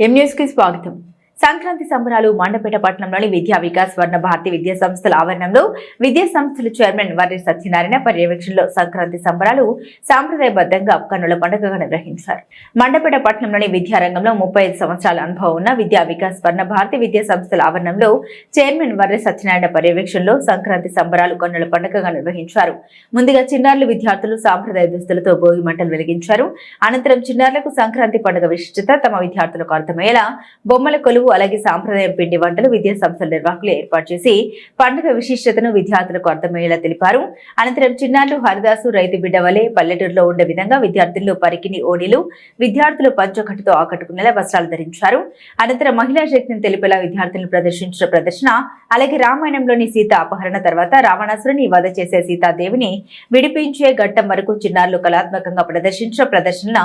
ఎంన్యూస్కి స్వాగతం. సంక్రాంతి సంబరాలు మండపేట పట్టణంలోని విద్యా వికాస్ వర్ణ భారతి విద్యా సంస్థల ఆవరణంలో విద్యా సంస్థల చైర్మన్ వర్రి సత్యనారాయణ పర్యవేక్షణలో సంక్రాంతి సంబరాలు సాంప్రదాయబద్ధంగా కన్నుల పండుగగా నిర్వహించారు. మండపేట పట్టణంలోని విద్యారంగంలో ముప్పై సంవత్సరాల అనుభవం ఉన్న విద్యా వికాస్ వర్ణ భారతి విద్యా సంస్థల ఆవరణంలో చైర్మన్ వర్రి సత్యనారాయణ పర్యవేక్షణలో సంక్రాంతి సంబరాలు కన్నుల పండుగగా నిర్వహించారు. ముందుగా చిన్నారులు విద్యార్థులు సాంప్రదాయ దుస్తులతో భోగి మంటలు వెలిగించారు. అనంతరం చిన్నారులకు సంక్రాంతి పండుగ విశిష్టత తమ విద్యార్థులకు అర్థమయ్యేలా బొమ్మల కొలువు అలాగే సాంప్రదాయ పిండి వంటలు విద్యా సంస్థల నిర్వాహకులు ఏర్పాటు చేసి పండుగ విశిష్టతను విద్యార్థులకు అర్థమయ్యేలా తెలిపారు. అనంతరం చిన్నారులు హరిదాసు రైతు బిడ్డ వలె పల్లెటూరులో ఉండే విధంగా విద్యార్థులు పరికిని ఓడిలు విద్యార్థులు పంచకట్టుతో ఆకట్టుకునేలా వస్త్రాలు ధరించారు. అనంతరం మహిళా శక్తిని తెలిపేలా విద్యార్థులను ప్రదర్శించిన ప్రదర్శన అలాగే రామాయణంలోని సీత అపహరణ తర్వాత రావణాసురుని వధ చేసే సీతాదేవిని విడిపించే ఘట్టం వరకు చిన్నారులు కళాత్మకంగా ప్రదర్శించిన ప్రదర్శన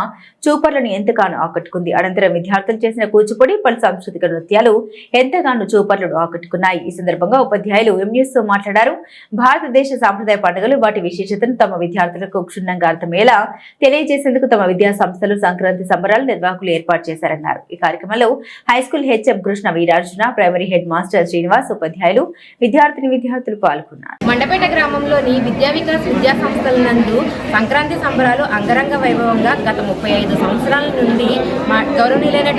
చూపర్లను ఎంతగానో ఆకట్టుకుంది. అనంతరం విద్యార్థులు చేసిన కూచిపూడి పలు సాంస్కృతిక నృత్యాలు ఎంతగానో చూపట్లను ఆకట్టుకున్నాయి ఈ సందర్భంగా ఉపాధ్యాయులు ఎంఎస్తో మాట్లాడారు. భారతదేశ సాంప్రదాయ పండుగలు వాటి విశేషతను తమ విద్యార్థులకు క్షుణ్ణంగా అర్థమయ్యేలా తెలియజేసేందుకు తమ విద్యా సంస్థలు సంక్రాంతి సంబరాలు నిర్వాహకులు ఏర్పాటు చేశారన్నారు. ఈ కార్యక్రమంలో high school HM Krishna Veerarjuna primary head master Srinivas ఉపాధ్యాయులు విద్యార్థిని విద్యార్థులు పాల్గొన్నారు. మండపేట గ్రామంలోని విద్యా వికాస్ విద్యా సంస్థల నందు సంక్రాంతి సంబరాలు అంగరంగ వైభవంగా గత ముప్పై ఐదు సంవత్సరాల నుండి మా గౌరవనీయులైన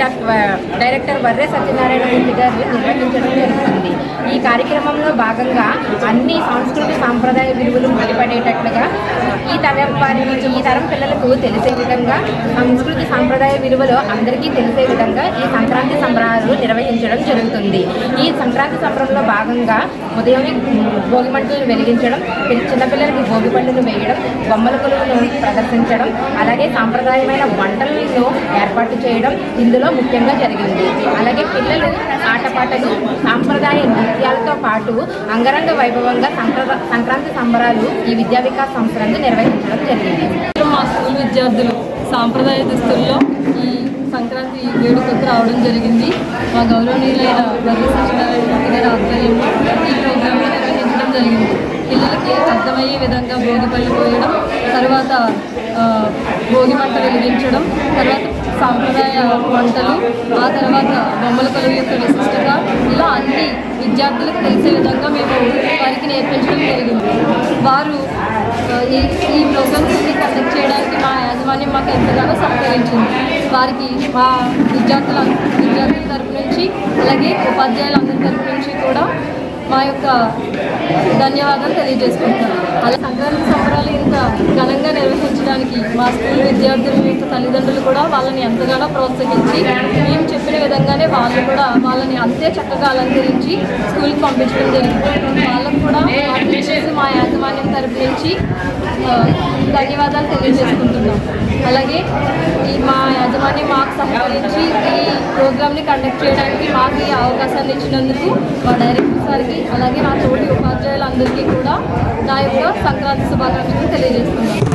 డైరెక్టర్ వర్రే సత్యనారాయణ మూర్తి గారు నిర్వహించడం జరుగుతుంది. ఈ కార్యక్రమంలో భాగంగా అన్ని సాంస్కృతిక సాంప్రదాయ విలువలు ముడిపడేటట్లుగా ఈ తరం వారికి ఈ తరం పిల్లలకు తెలిసే విధంగా సంస్కృతి సాంప్రదాయ విలువలు అందరికీ తెలిసే విధంగా ఈ సంక్రాంతి సంబరాలు నిర్వహించడం జరుగుతుంది. ఈ సంక్రాంతి సంబరంలో భాగంగా ఉదయమే భోగి మంటలను వెలిగించడం చిన్నపిల్లలకి భోగి పండును వేయడం బొమ్మల కొలువును ప్రదర్శించడం అలాగే సాంప్రదాయమైన వంటలను ఏర్పాటు చేయడం ఇందులో ముఖ్యంగా జరిగింది. అలాగే పిల్లలు ఆటపాటలు సాంప్రదాయ నృత్యాలతో పాటు అంగరంగ వైభవంగా సంక్రాంతి సంబరాలు ఈ విద్యా వికాస్ సంస్థలను నిర్వహించడం జరిగింది. మా స్కూల్ విద్యార్థులు సాంప్రదాయ దుస్తుల్లో ఈ సంక్రాంతి వేడుకకు రావడం జరిగింది. మా గౌరవనీయులైన వర్గ సత్యనారాయణ గారి ఆధ్వర్యంలో ఈ ప్రోగ్రామ్ని నిర్వహించడం జరిగింది. పిల్లలకి అర్థమయ్యే విధంగా భోగి పళ్ళు పోయడం తర్వాత భోగి మంట వెలిగించడం తర్వాత సాంప్రదాయ వంటలు ఆ తర్వాత బొమ్మల కొలువు యొక్క విశిష్టత ఇలా అన్ని విద్యార్థులకు తెలిసే విధంగా మేము వారికి నేర్పించడం జరిగింది. వారు ఈ ఈ ప్రోగ్రామ్స్ కండక్ట్ చేయడానికి మా యాజమాన్యం మాకు ఎంతగానో సహకరించింది. వారికి మా విద్యార్థుల విద్యార్థుల తరపు నుంచి అలాగే ఉపాధ్యాయులందరి తరపు నుంచి కూడా మా యొక్క ధన్యవాదాలు తెలియజేసుకుంటున్నాను. అలా సంక్రాంతి సంబరాలు ఇంత మా స్కూల్ విద్యార్థుల యొక్క తల్లిదండ్రులు కూడా వాళ్ళని ఎంతగానో ప్రోత్సహించి మేము చెప్పిన విధంగానే వాళ్ళు కూడా వాళ్ళని అంతే చక్కగా అలంకరించి స్కూల్కి పంపించడం జరిగింది. వాళ్ళకు కూడా మా టీచర్స్ మా యాజమాన్యం తరపు నుంచి ధన్యవాదాలు తెలియజేసుకుంటున్నాం. అలాగే ఈ మా యాజమాన్యం మాకు సహకరించి ఈ ప్రోగ్రామ్ని కండక్ట్ చేయడానికి మాకు ఈ అవకాశాన్ని ఇచ్చినందుకు మా డైరెక్టర్ సార్కి అలాగే నా తోటి ఉపాధ్యాయులందరికీ కూడా నా యొక్క సంక్రాంతి శుభాకాంక్షలు తెలియజేస్తున్నాను